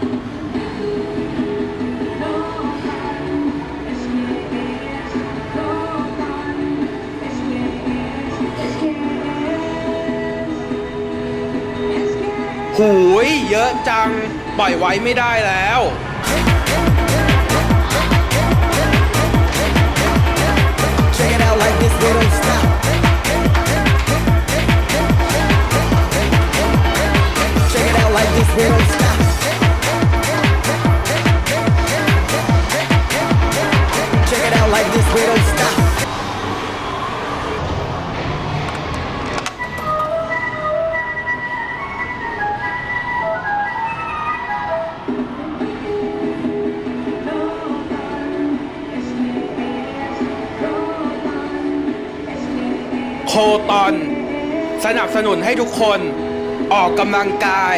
หุยเยอะจัง ปล่อยไว้ไม่ได้แล้วเ like this, we don't stop. โคตอน สนับสนุนให้ทุกคนออกกำลังกาย